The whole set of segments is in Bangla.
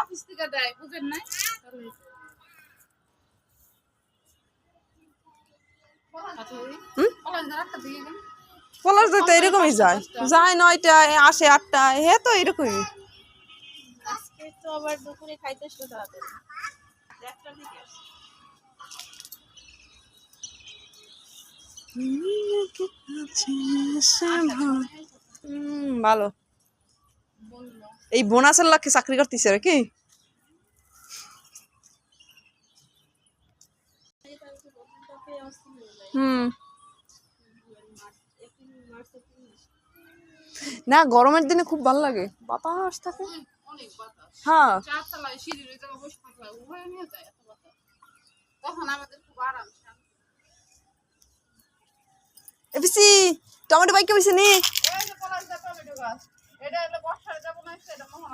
অফিস থেকে দেয় বুঝেন নাই। আচ্ছা। পলাশ তো এরকমই যায় যায় নয়টায় আসে আটটায় হে তো এরকমই আজকে তো আবার দুপুরে খাইতে আসলো তাড়াতাড়ি একটার দিকে আসছে। ভালো এই বোনাসের লক্ষ্যে চাকরি করতেছে আর কি? না, গরমের দিনে খুব ভালো লাগে। বাতাস থাকে। হ্যাঁ। টমেটো বাইকে বসে নি। এটা বর্ষার যা বানাইছে এটা মোহনাবাদে বানাইছে বানাইছে এটা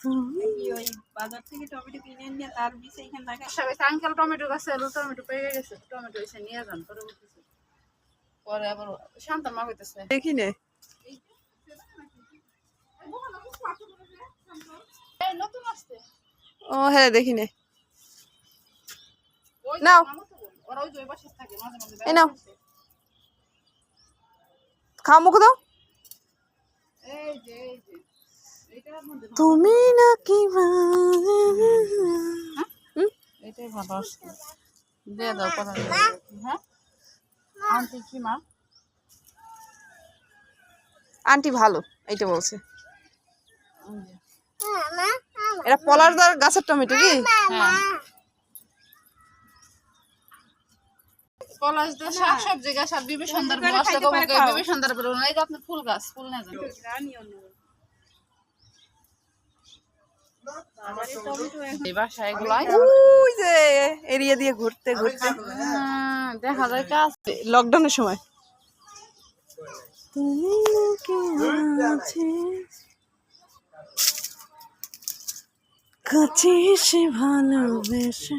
ওই বাজার থেকে টমেটো কিনে নিয়ে তার বিষে এখানে লাগা সবাই আঙ্কেল টমেটো গাছে এলো টমেটো পেয়ে গেছে টমেটো এসে নিয়ে যান পরে বলতেছে পরে আবার শান্তর মা কইতেছে দেখি নে। নতুন ও হ্যাঁ দেখি নে। নাও। এই নাও। খাও মুখে দাও। এই যে যে। তুমি নাকি এটাই ভালো আসছে দিয়ে দাও কথা হ্যাঁ? আনতে কি মা? আন্টি ভালো এইটা বলছে। এটা পলাশদার গাছের টমেটো কি? হ্যাঁ। পলাশ দিয়ে শাক সবজি গাছ আর বিবি সুন্দর। বিবি এই আপনি ফুল গাছ ফুল না রানি অন্য আবার এই টমেটো এখন এই বাসায় এগুলাই ওই যে এরিয়া দিয়ে ঘুরতে ঘুরতে। হ্যাঁ, দেখা যায় কাজ। লকডাউনের সময়। তুমি কাছে এসে ভালোবেসে